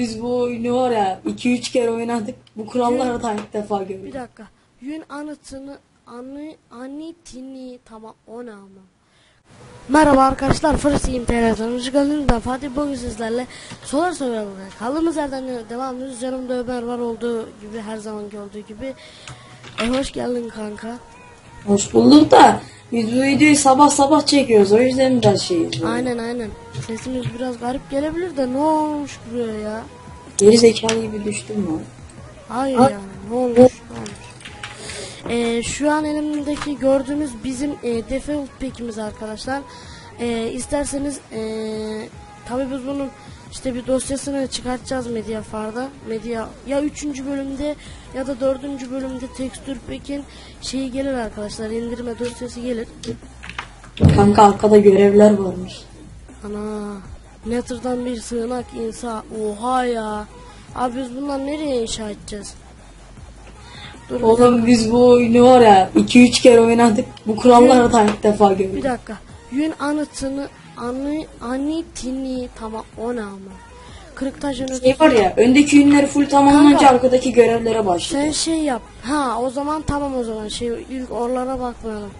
biz bu oyunu var ya 2-3 kere oynadık. Bu kuralları da ilk defa Bir gördüm. dakika. Yün anıtını anı anitini tamam o ne ama. Merhaba arkadaşlar TR'den hoş geldiniz ben Fatih bugün sizlerle solar buraya kaldığımız yerden devam ediyoruz yanımda Ömer var olduğu gibi her zamanki olduğu gibi e, hoş geldin kanka Hoş bulduk da biz bu videoyu sabah sabah çekiyoruz. O yüzden biraz şeyiz. böyle. aynen aynen sesimiz biraz garip gelebilir de ne olmuş buraya ya Geri zekalı gibi düştüm mü? hayır Ha- yani ne olmuş ne olmuş E, şu an elimdeki gördüğünüz bizim e, default pack'imiz arkadaşlar E, isterseniz e, tabi biz bunun işte bir dosyasını çıkartacağız Mediafar'da. Media ya 3. bölümde ya da 4. bölümde tekstür pack'in şeyi gelir arkadaşlar. indirme dosyası gelir. Kanka arkada görevler varmış. Ana Nether'dan bir sığınak insa. Oha ya. Abi biz bundan nereye inşa edeceğiz? Dur Oğlum biz bu oyunu var ya 2-3 kere oynadık. Bu kuralları da ilk defa gördüm. Bir dakika. Yün anıtını anı anitini tamam o ne ama. Kırıktaş önü Şey var ya öndeki ünleri full tamamlanınca Kanka. arkadaki görevlere başlıyor. sen şey yap. Ha o zaman tamam o zaman şey ilk oralara bakmayalım.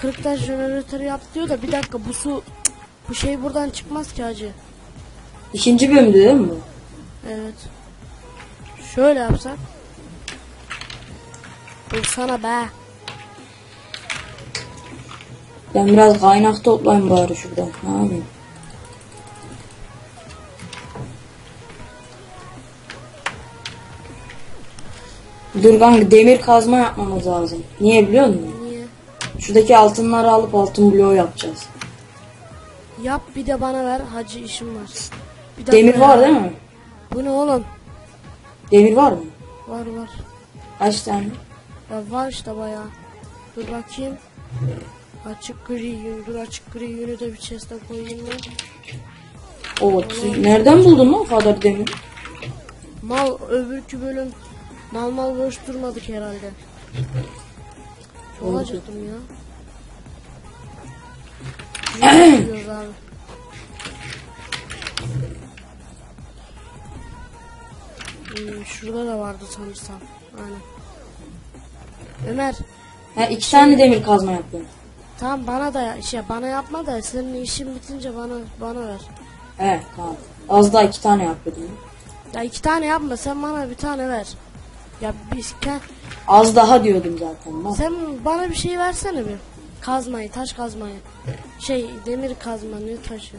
Kırıktaş jeneratörü yap diyor da bir dakika bu su bu şey buradan çıkmaz ki hacı. İkinci bölümde değil mi bu? Evet. Şöyle yapsak. Dursana be. Ben biraz kaynak toplayayım bari şuradan. Ne yapayım? Dur kanka demir kazma yapmamız lazım. Niye biliyor musun? Niye? Şuradaki altınları alıp altın bloğu yapacağız. Yap bir de bana ver hacı işim var. Bir dakika Demir ya. var değil mi? Bu ne oğlum? Demir var mı? Var var. Kaç tane? Ya var işte bayağı. Dur bakayım. Açık gri yün. Dur açık gri yünü de bir chest'e koyayım ben. Siz nereden buldun lan o kadar demir? Mal öbürkü bölüm mal mal boş durmadık herhalde. Çok acıktım ya. Yürü gidiyoruz abi. Hmm, şurada da vardı sanırsam. Aynen. Ömer Ha, iki tane demir kazma yapıyorum. Tamam bana da şey bana yapma da senin işin bitince bana bana ver. He tamam. Az daha iki tane yapıyordum. Ya iki tane yapma sen bana bir tane ver. Ya biz ke- Az daha diyordum zaten. Bak. sen bana bir şey versene bir. Kazmayı, taş kazmayı. Şey demir kazma ne taşı?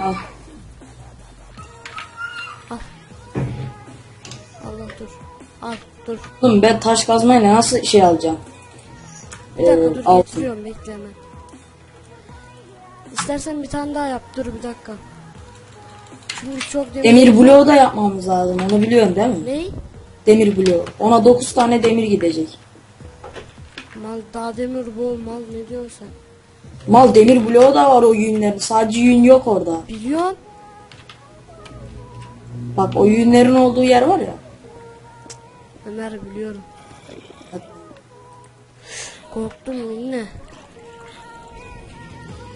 Al. Allah dur. Al dur. Oğlum ben taş kazmayla nasıl şey alacağım? Bir dakika Ee, dur altın. getiriyorum bekle hemen. İstersen bir tane daha yap dur bir dakika. Çünkü çok demir. Demir bloğu da yapmamız lazım. Onu biliyorsun değil mi? Ney? Demir bloğu. Ona 9 tane demir gidecek. Mal daha demir bol mal ne diyorsun sen? Mal demir bloğu da var o yünlerin. Sadece yün yok orada. Biliyorsun. Bak o yünlerin olduğu yer var ya. Ömer biliyorum. Korktum yine.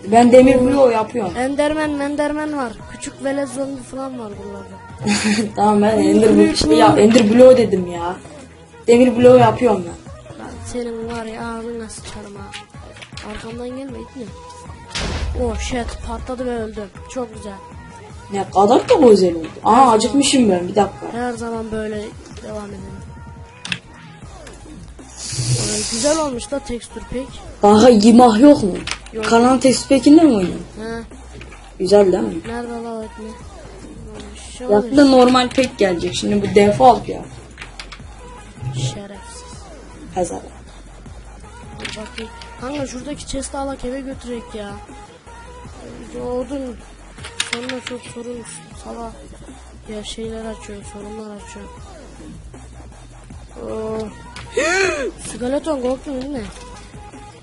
Ben demir bloğu yapıyorum. Enderman menderman var. Küçük velet zombi falan var buralarda. tamam ben ender, blo- ya, ender bloğu dedim ya. Demir bloğu yapıyorum ben. Ben senin var ya ağzına sıçarım ha. Arkamdan gelme itme. Oh shit patladı ve öldüm. Çok güzel. Ne kadar da güzel oldu. Aa acıkmışım ben bir dakika. Her zaman böyle devam edelim. Güzel olmuş da tekstür pek. Daha yimah yok mu? Yok. Kalan tespekinde mi oynuyorsun? He. Güzel değil mi? Nerede la etme? Şey Yakında normal pek gelecek. Şimdi bu default ya. Şerefsiz. Pazar. Dur bakayım. Kanka şuradaki chest'i alak eve götürek ya. Doğdun. Sonra çok sorun sala ya şeyler açıyor, sorunlar açıyor. Oh. Skeleton korktun değil mi?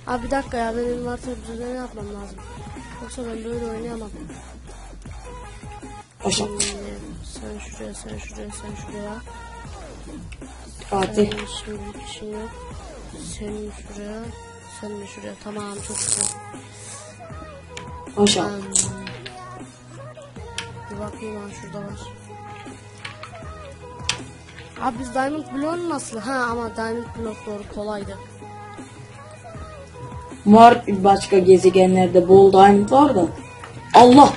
Abi bir dakika ya benim artık düzeni yapmam lazım. Yoksa ben böyle oynayamam. Başak. Hmm, Sen şuraya, sen şuraya, sen şuraya. Fatih. Senin şimdilik işin yok. Senin şuraya, sen de şuraya. Tamam çok güzel. Başak. Hmm. Bir bakayım şurada var. Abi biz Diamond Block'un nasıl? Ha ama Diamond Block doğru kolaydı. Var başka gezegenlerde bol diamond var da. Allah!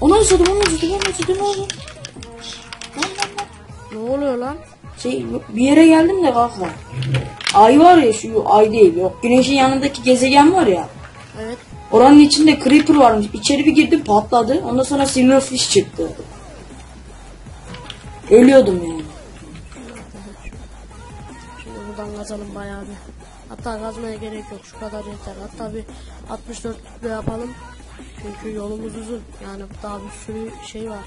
Ona ısıdım, ona ısıdım, ona ısıdım, ona lan. Ne oluyor lan? Şey bir yere geldim de kanka. Ay var ya şu ay değil yok. Güneşin yanındaki gezegen var ya. Evet. Oranın içinde creeper varmış. İçeri bir girdim patladı. Ondan sonra silverfish çıktı. Ölüyordum yani. Şimdi buradan kazalım bayağı bir. Hatta kazmaya gerek yok. Şu kadar yeter. Hatta bir 64 de yapalım. Çünkü yolumuz uzun. Yani daha bir sürü şey var.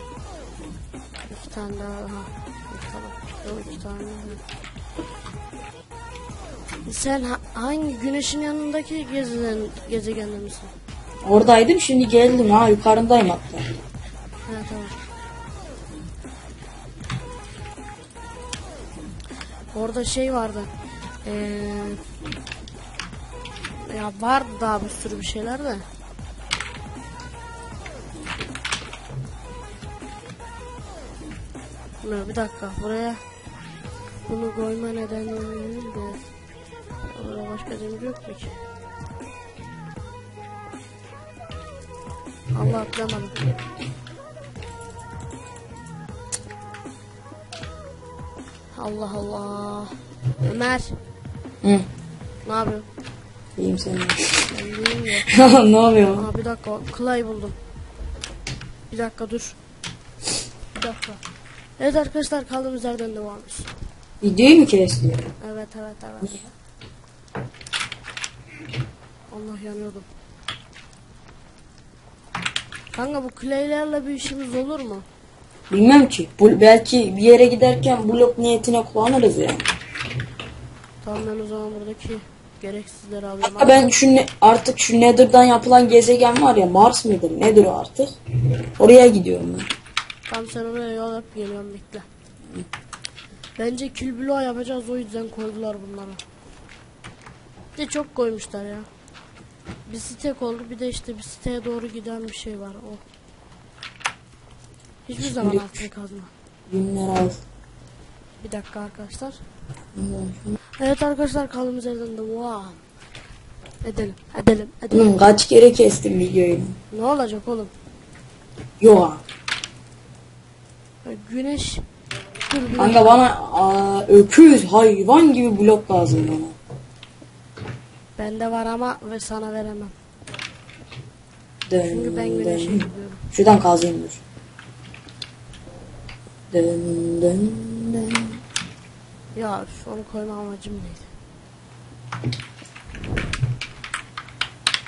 İki tane daha. Ha. İki tane. Yok iki tane. Sen ha- hangi güneşin yanındaki gezegen gezegende misin? Oradaydım şimdi geldim ha yukarındayım hatta. Ha tamam. Orada şey vardı. Ee, ya vardı daha bir sürü bir şeyler de. Ne bir dakika buraya bunu koyma nedeni de orada başka demir yok mu ki? Allah atlamadım. Allah Allah. Ömer Hı. ne yapıyorsun? İyiyim sen. Ben ya. ne oluyor? Aa, bir dakika Clay buldum. Bir dakika dur. Bir dakika. Evet arkadaşlar kaldığımız yerden devam ediyoruz. Videoyu mu kesti? Evet evet evet. Allah yanıyordum. Kanka bu claylerle bir işimiz olur mu? Bilmem ki. Bu, belki bir yere giderken blok niyetine kullanırız yani. Tamam ben o zaman buradaki gereksizleri alayım. Ha, Ben şu ne- artık şu Nether'dan yapılan gezegen var ya Mars mıdır nedir o artık? Oraya gidiyorum ben. Tam sen oraya yol yap geliyorum bekle. Bence kilbilo yapacağız o yüzden koydular bunları. Bir de çok koymuşlar ya. Bir stek oldu bir de işte bir siteye doğru giden bir şey var o. Hiçbir zaman altın kazma. Günler al. Bir dakika arkadaşlar. Evet arkadaşlar kaldığımız yerden de wow. Edelim, edelim, edelim. Oğlum kaç kere kestim videoyu? Ne olacak oğlum? Yok. Güneş. Dur Kanka bana aa, öküz hayvan gibi blok lazım bana. Bende var ama ve sana veremem. Dön, Çünkü ben güneşe gidiyorum. Şuradan kazayım dur. Dön dön dön. Ya üf, onu koyma amacım neydi?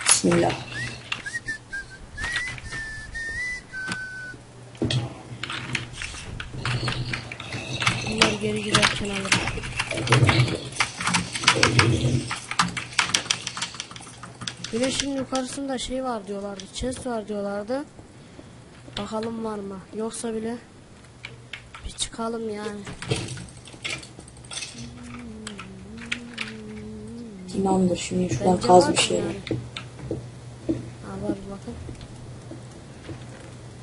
Bismillah. Bunları geri giderken alırım. Güneşin yukarısında şey var diyorlardı. Chest var diyorlardı. Bakalım var mı? Yoksa bile çıkalım yani. Tamamdır şimdi şuradan Bence kaz var bir şey. yani. Ha var bakın.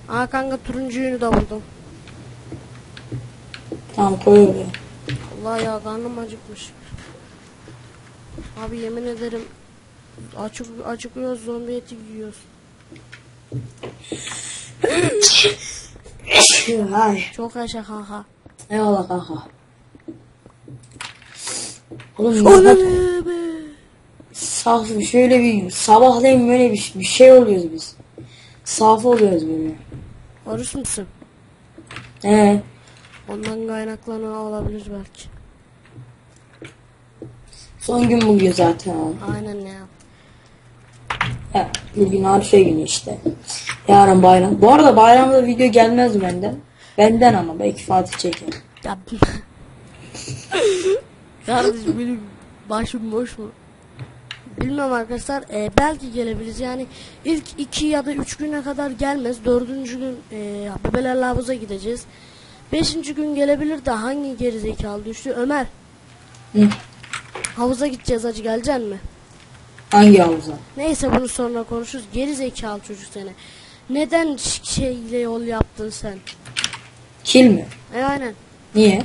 Aa kanka turuncuyu da buldum. Tamam koy oraya. Allah ya karnım acıkmış. Abi yemin ederim açık acıkıyoruz zombi eti yiyoruz. Hay. Çok yaşa kanka. Eyvallah kanka. Oğlum be. saf şöyle bir sabahleyin böyle bir, bir şey oluyoruz biz. Saf oluyoruz böyle. Oruç musun? He. Ondan kaynaklanıyor olabilir belki. Son gün bugün zaten abi. Aynen ya. He, bugün Arife günü işte. Yarın bayram. Bu arada bayramda video gelmez benden. Benden ama belki Fatih çeker. Ya. Kardeşim benim başım boş mu? Bilmem arkadaşlar e, belki gelebiliriz yani ilk iki ya da üç güne kadar gelmez dördüncü gün e, bebelerle havuza gideceğiz beşinci gün gelebilir de hangi gerizekalı düştü Ömer Hı. havuza gideceğiz acı geleceksin mi? Hangi havuza? Neyse bunu sonra konuşuruz geri zekalı çocuk seni Neden şeyle yol yaptın sen? Kil mi? E aynen. Niye?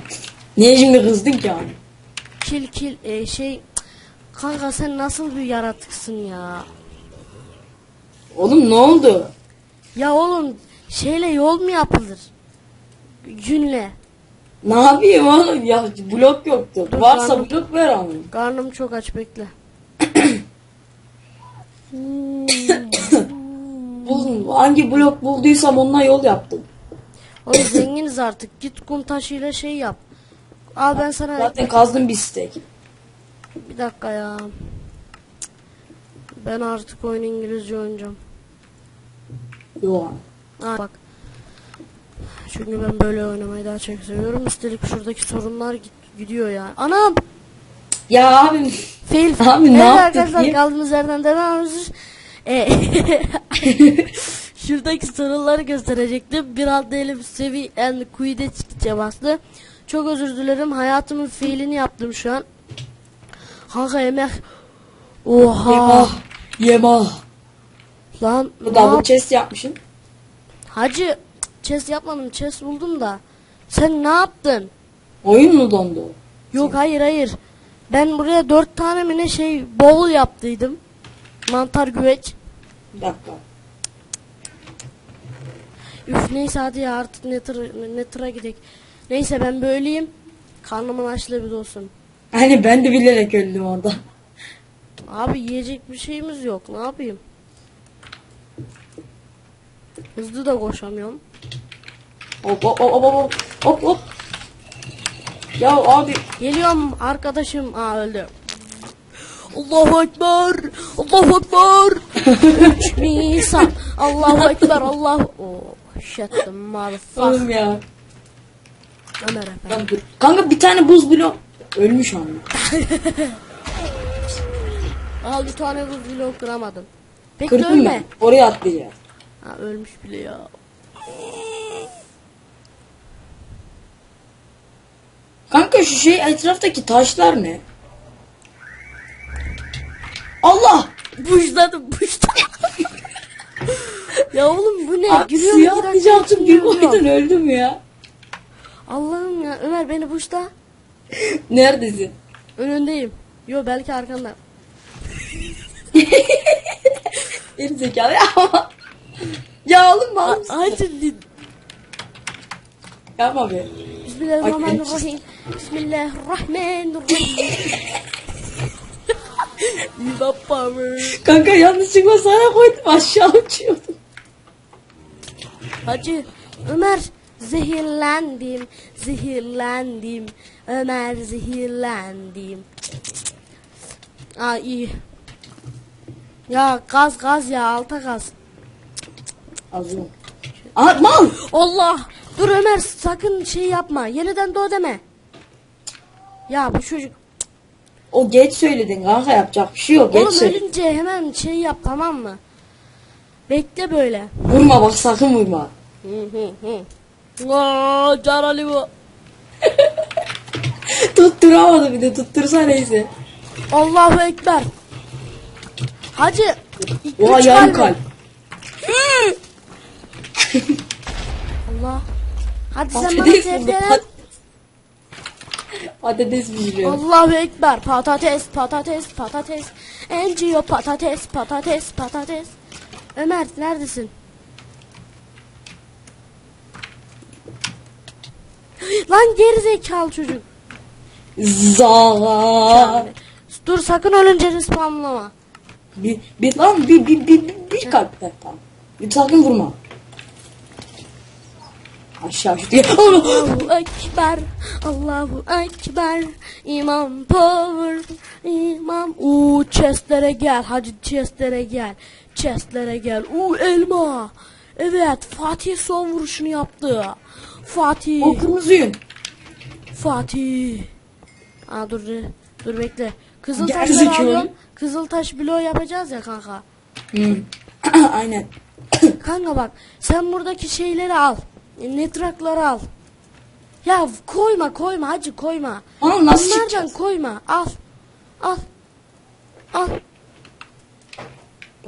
Niye şimdi kızdın ki abi? Kil kil e, şey kanka sen nasıl bir yaratıksın ya? Oğlum ne oldu? Ya oğlum şeyle yol mu yapılır? Günle. Ne yapayım oğlum? Ya blok yoktu. Dur, Varsa karnım- blok ver ama. Karnım çok aç bekle. Buldum. Hangi blok bulduysam onunla yol yaptım. Oğlum zenginiz artık. Git kum taşıyla şey yap. Al ben sana Zaten kazdım bir stek. bir dakika ya. Ben artık oyun İngilizce oynayacağım. Yok. Ha, bak. Çünkü ben böyle oynamayı daha çok seviyorum. Üstelik şuradaki sorunlar git, gidiyor ya. Anam! Ya abim. Fail. Abi ne Evet yaptık arkadaşlar kaldığımız yerden devam ediyoruz. E, şuradaki sorunları gösterecektim. Bir alt elim sevi and quit'e çıkça bastı. Çok özür dilerim. Hayatımın fiilini yaptım şu an. Kanka yemek. Oha. Yemah. Yemah. Lan ne Double yap- chest yapmışsın. Hacı chest yapmadım. Chest buldum da. Sen ne yaptın? Oyun mu dondu? Yok hayır hayır. Ben buraya dört tane mi ne şey bowl yaptıydım. Mantar güveç. Bir dakika. Üf neyse hadi ya artık Nether, Nether'a gidelim. Neyse ben böyleyim. Karnımın açlığı bir olsun. Hani ben de bilerek öldüm orada. Abi yiyecek bir şeyimiz yok. Ne yapayım? Hızlı da koşamıyorum. Hop hop hop hop hop hop hop. Ya abi Geliyorum arkadaşım. Aa öldü. Allahu Ekber. Allahu Ekber. Üç Nisan. Allahu Ekber. Allah. Oh shit the motherfucker. oğlum ya. Ömer. Lan dur. Kanka bir tane buz blok. Ölmüş ama. Al bir tane buz bloğu kıramadım. Bekle Kırdım ölme. ben. Oraya atlayacağım. Ha ölmüş bile ya. Kanka şu şey etraftaki taşlar ne? Allah! Buşladım buşladım. Ya oğlum bu ne? Abi Gülüyorum atlayacaktım içinde bir ölüyorum. öldüm ya. Allah'ım ya Ömer beni buşla. Neredesin? Önündeyim. Yo belki arkanda. Geri zekalı ama. ya oğlum mal mısın? Hadi Yapma be. Bismillahirrahmanirrahim. Bismillahirrahmanirrahim. Viva power. Kanka yanlışlıkla sana koydum aşağı uçuyordum. Hacı Ömer zehirlendim. Zehirlendim. Ömer zehirlendim. Aa iyi. Ya gaz gaz ya alta gaz. Azım. Aa mal! Allah! Dur Ömer sakın şey yapma. Yeniden doğ deme. Ya bu çocuk. O geç söyledin kanka yapacak bir şey yok. Geç Oğlum söyledin. ölünce hemen şey yap tamam mı? Bekle böyle. Vurma bak sakın vurma. Aa, Carali bu. Tutturamadı bir de tuttursa neyse. Allahu Ekber. Hacı. Oha kalbim. kalp. Allah. Hadi sen bana pat- Patates pişiriyor. Allahu Ekber. Patates, patates, patates. Enciyo patates, patates, patates. Ömer neredesin? Lan geri zekalı çocuk. Zaaa. Dur sakın ölünce respawnlama. Bir, bir lan bir bir bir bir, bir kalp ver tamam. Bir sakın vurma. Aşağı şu diye. Allahu Ekber, Allahu Ekber, İmam Power, İmam. Uuu chestlere gel, hacı chestlere gel, chestlere gel. Uuu elma. Evet, Fatih son vuruşunu yaptı. Fatih, o kırmızı yün. Fatih. Aa dur, dur bekle. Kızıl taşları alıyorum. Kızıl taş bloğu yapacağız ya kanka. Hı. Aynen. Kanka bak, sen buradaki şeyleri al. Netrakları al. Ya koyma koyma hacı koyma. Oğlum nasıl çıkacağız? koyma. Al. Al. Al.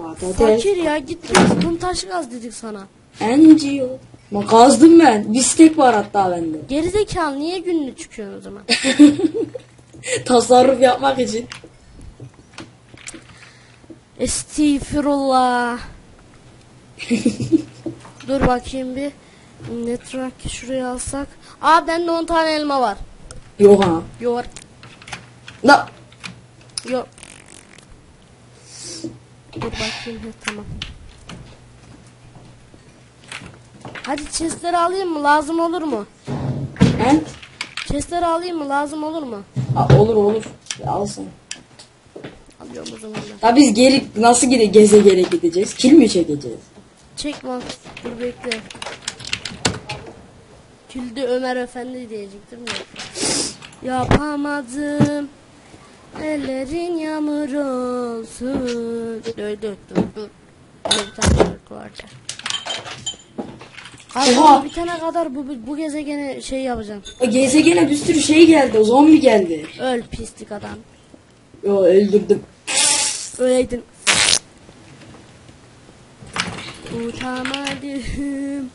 Patates. Fakir ya git kum taşı kaz dedik sana. Enciyo. Ma kazdım ben. Bistek var hatta bende. Gerizekalı niye günlü çıkıyorsun o zaman? Tasarruf yapmak için. Estağfirullah. Dur bakayım bir. Network şuraya alsak. Aa bende 10 tane elma var. Yok ha. Yok. La. Yok. Dur bakayım. He, tamam. Hadi chestleri alayım mı? Lazım olur mu? He? Chestleri alayım mı? Lazım olur mu? Ha, olur olur. Alsın. Alıyorum o zaman ben. Ya biz geri nasıl gide geze gere gideceğiz? Kil mi çekeceğiz? Çek bak. Dur bekle. Kildi Ömer Efendi diyecektim de. Yapamadım. Ellerin yağmur olsun. Dur dur dur dur. Bir tane şarkı vardı. Abi Oha! onu bitene kadar bu, bu gezegene şey yapacağım. O gezegene bir sürü şey geldi. O zombi geldi. Öl pislik adam. Yo öldürdüm. Öyleydin. Utamadım.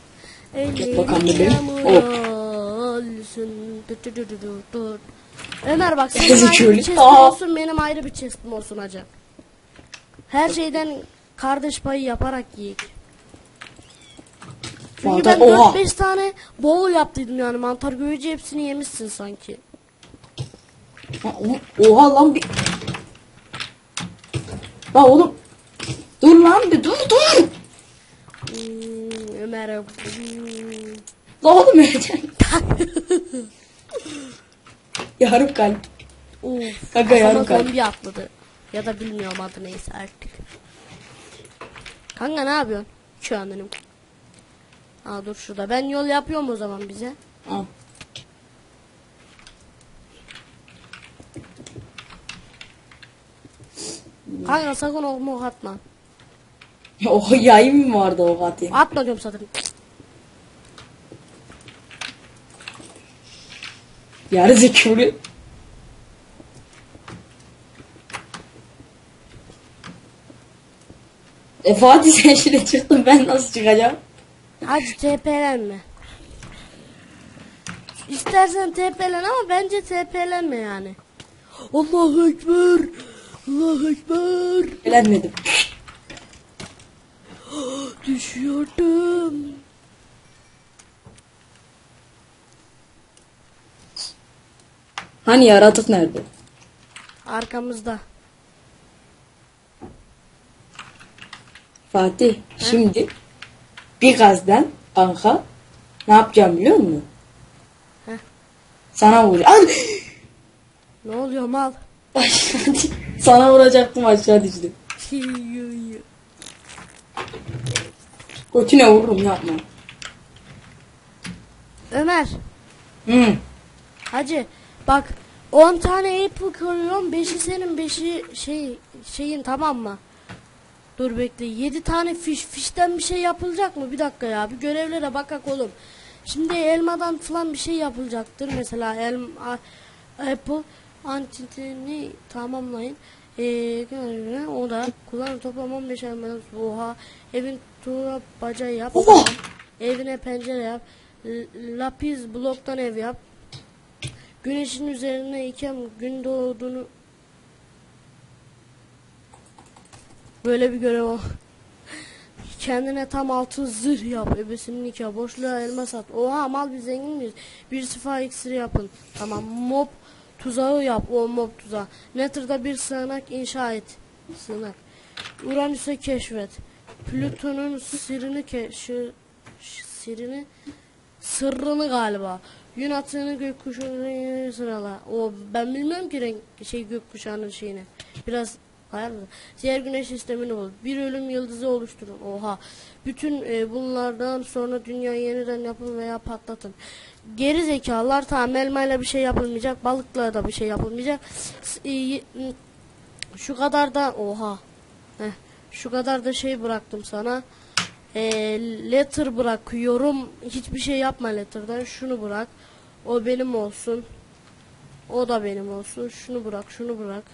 Ellerin bakalım bebeğim. yağmur Hop. olsun. Dur, dur, dur, dur, dur. Ömer bak senin ayrı bir chestin olsun benim ayrı bir chestim olsun hacı. Her şeyden kardeş payı yaparak yiyek. Çünkü Mantar- ben oha. 4-5 tane bol yaptıydım yani mantar göğücü hepsini yemişsin sanki. Ha, oğlum, oha lan bir... La oğlum. Dur lan bir dur dur. Hmm, Ömer hmm. La oğlum öleceğim. Yarım kalp. Of. Kanka yarım kalp. zombi atladı. Ya da bilmiyorum adı neyse artık. Kanka ne yapıyorsun? Şu an benim. Aa dur şurada. Ben yol yapıyorum o zaman bize. Al. Kanka sakın ok atma. O yayım mı vardı o katil? Atma diyorum zaten. Yarı zekalı. E Fatih sen şimdi çıktın ben nasıl çıkacağım? Hadi TP'lenme. İstersen TP'len ama bence TP'lenme yani. Allahu Ekber. Allahu Ekber. Elenmedim. Düşüyordum. Hani yaratık nerede? Arkamızda. Fatih şimdi bir gazdan kanka ne yapacağım biliyor musun? Heh. Sana vuracağım. Ne oluyor mal? Sana vuracaktım aşağı düştüm. Götüne vururum yapma. Ömer. Hı. Hacı bak 10 tane apple koyuyorum 5'i senin 5'i şey şeyin tamam mı? Dur bekle 7 tane fiş fişten bir şey yapılacak mı? Bir dakika ya bir görevlere bakak oğlum. Şimdi elmadan falan bir şey yapılacaktır. Mesela elma apple antitini tamamlayın. Ee, o da kullan toplam 15 elmadan oha evin tuğla baca yap. Oha! Evine pencere yap. Lapis bloktan ev yap. Güneşin üzerine iken gün doğduğunu böyle bir görev o. Kendine tam altın zırh yap. Ebesinin nikah. Boşluğa elma sat. Oha mal biz zengin miyiz? Bir sıfa iksiri yapın. Tamam. Mob tuzağı yap. O mob tuzağı. Nether'da bir sığınak inşa et. Sığınak. Uranüs'e keşfet. Plüton'un sırrını keşi sırrını sırrını galiba. Gün atığını gökkuşağına sırala. O ben bilmiyorum ki renk şey gökkuşağının şeyini. Biraz hayal mı? Diğer güneş sistemini bul. Bir ölüm yıldızı oluşturun. Oha. Bütün e, bunlardan sonra dünyayı yeniden yapın veya patlatın. Geri zekalar tamam elmayla bir şey yapılmayacak. Balıkla da bir şey yapılmayacak. E, şu kadar da oha. Heh, şu kadar da şey bıraktım sana. E, letter bırakıyorum. Hiçbir şey yapma letter'dan. Şunu bırak. O benim olsun. O da benim olsun. Şunu bırak, şunu bırak.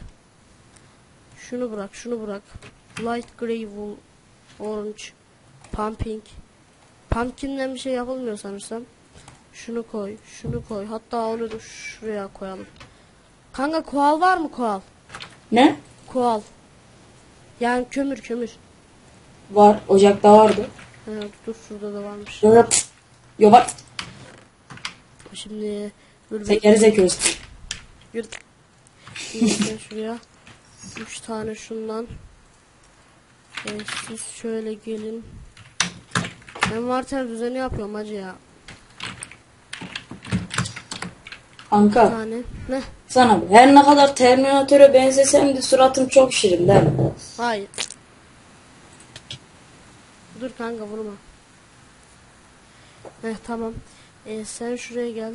Şunu bırak, şunu bırak. light gray wool, orange, pumping. Pumpkin'den bir şey yapılmıyor sanırsam. Şunu koy, şunu koy. Hatta onu da şuraya koyalım. Kanka koal var mı koal? Ne? Koal. Yani kömür kömür. Var. Ocakta vardı. Evet, dur şurada da varmış. Yo. Yo bak. Şimdi dur Sen gerizekalısın. yürü. Şimdi şuraya. Üç tane şundan. Ee, siz şöyle gelin. Envanter düzeni yapıyorum hacı ya. Bir Kanka tane. Ne? sana. Her ne kadar Terminatöre benzesem de suratım çok şirin değil mi? Hayır. Dur kanka vurma. Heh tamam. Ee, sen şuraya gel.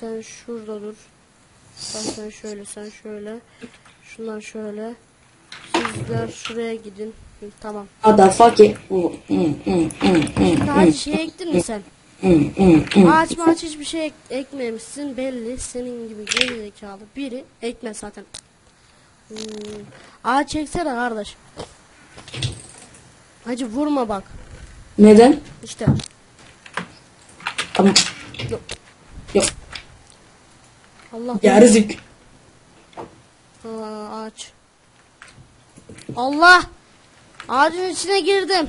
Sen şurada dur. Sen, sen şöyle sen şöyle. Şundan şöyle. Sizler şuraya gidin. Hı, tamam. Hı, hı, hı, Daha şey ektin mi sen? Ağaç maaç hiçbir şey ek- ekmemişsin belli. Senin gibi geri zekalı biri ekme zaten. Hmm. Ağaç eksene kardeş. Hacı vurma bak. Neden? İşte. Tamam. Yok. Yok. Allah. Gerizik. Aa, ağaç. Allah. Ağacın içine girdim.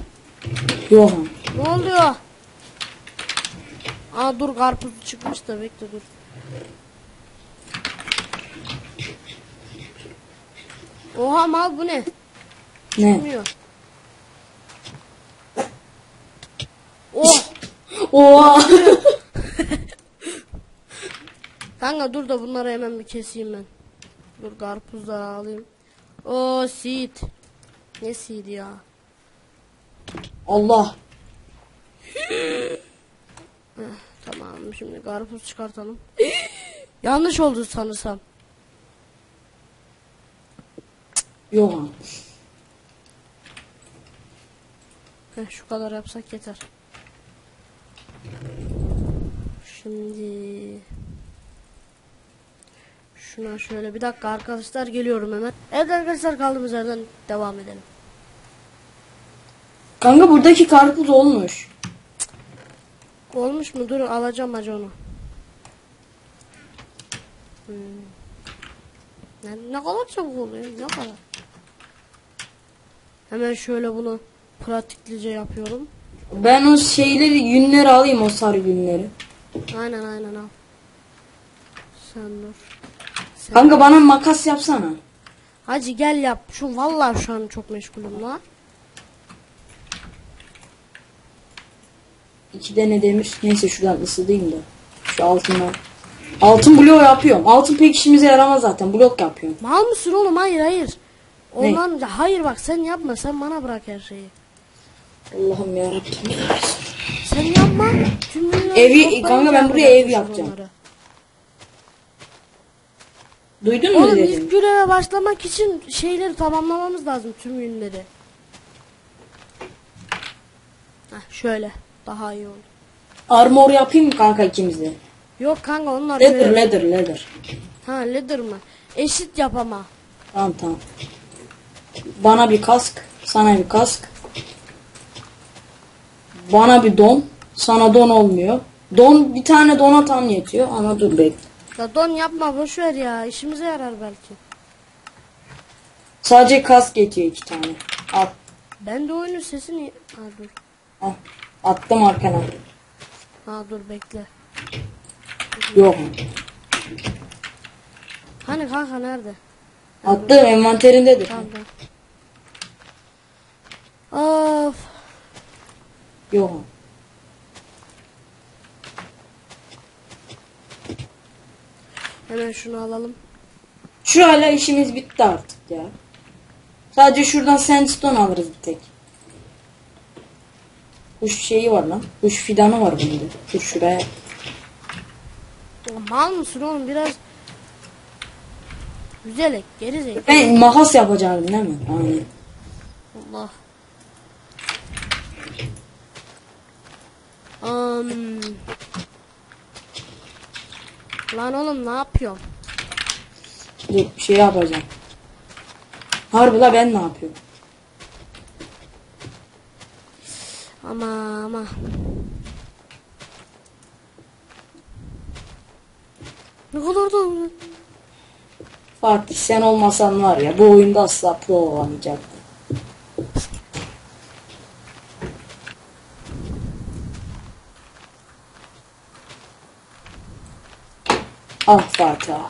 Yok. Ne oluyor? Aa dur karpuz çıkmış da bekle dur. Oha mal bu ne? Ne? Çıkmıyor. Oh! Oha. Kanka dur da bunları hemen bir keseyim ben. Dur karpuzları alayım. O seed. Ne seed ya? Allah. Tamam şimdi karpuz çıkartalım. Yanlış oldu sanırsam. Yok. Heh, şu kadar yapsak yeter. Şimdi şuna şöyle bir dakika arkadaşlar geliyorum hemen. Evet arkadaşlar kaldığımız yerden devam edelim. Kanka buradaki karpuz olmuş. Olmuş mu? Dur alacağım hacı onu. Hmm. Ne, ne kadar çabuk oluyor? Ne kadar? Hemen şöyle bunu pratiklice yapıyorum. Ben o şeyleri yünleri alayım o sarı yünleri. Aynen aynen al. Sen dur. Sen... Kanka bana makas yapsana. Hacı gel yap. Şu vallahi şu an çok meşgulüm la. İki tane demir. Neyse şuradan ısıdayım da. Şu altından. Altın bloğu yapıyorum. Altın pek işimize yaramaz zaten. Blok yapıyorum. Mal mısın oğlum? Hayır hayır. Ondan hayır bak sen yapma. Sen bana bırak her şeyi. Allah'ım yarabbim. Sen yapma. Evi- kanka ben buraya ev yapacağım. onları. Duydun mu Oğlum ilk göreve başlamak için şeyleri tamamlamamız lazım tüm günleri. Heh, şöyle daha iyi oldu. Armor yapayım mı kanka ikimize? Yok kanka onlar Leather böyle- leather leather. Ha leather mı? Eşit yap ama. Tamam tamam. Bana bir kask. Sana bir kask. Bana bir don. Sana don olmuyor. Don bir tane dona tam yetiyor ama dur bekle. Ya don yapma boş ver ya. İşimize yarar belki. Sadece kask yetiyor iki tane. At, Ben de oyunun sesini... Ha dur. al. Attım arkana. Ha dur bekle. Yok. Hani kanka nerede? Attım envanterindedir. Tamam. Of. Yok. Hemen şunu alalım. Şurayla işimiz bitti artık ya. Sadece şuradan sandstone alırız bir tek. Kuş şeyi var lan. Kuş fidanı var bunda. Dur şuraya. Ya Mal mısın oğlum biraz güzel ek geri zekalı. Ben makas yapacağım değil mi? Aynen. Allah. Um, lan oğlum ne yapıyorum? Dur bir şey yapacağım. Harbi la ben ne yapıyorum? Ama ama. Ne kadar da Fatih sen olmasan var ya bu oyunda asla pro olamayacaktın. Ah Fatih ah.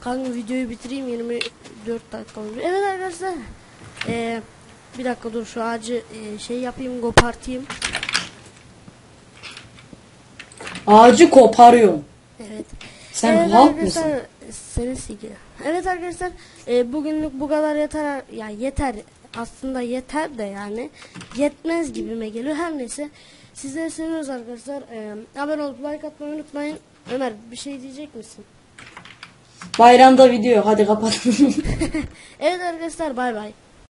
Kanka videoyu bitireyim 24 dakika oldu. Evet arkadaşlar. Ee, bir dakika dur şu ağacı e, şey yapayım kopartayım. Ağacı koparıyorum. Evet. Sen evet halk mısın? Seni sikiyor. Evet arkadaşlar e, bugünlük bu kadar yeter. Ya yeter aslında yeter de yani yetmez gibime geliyor. Her neyse sizleri seviyoruz arkadaşlar. E, abone olup like atmayı unutmayın. Ömer bir şey diyecek misin? Bayramda video hadi kapat. Evet arkadaşlar bay bay.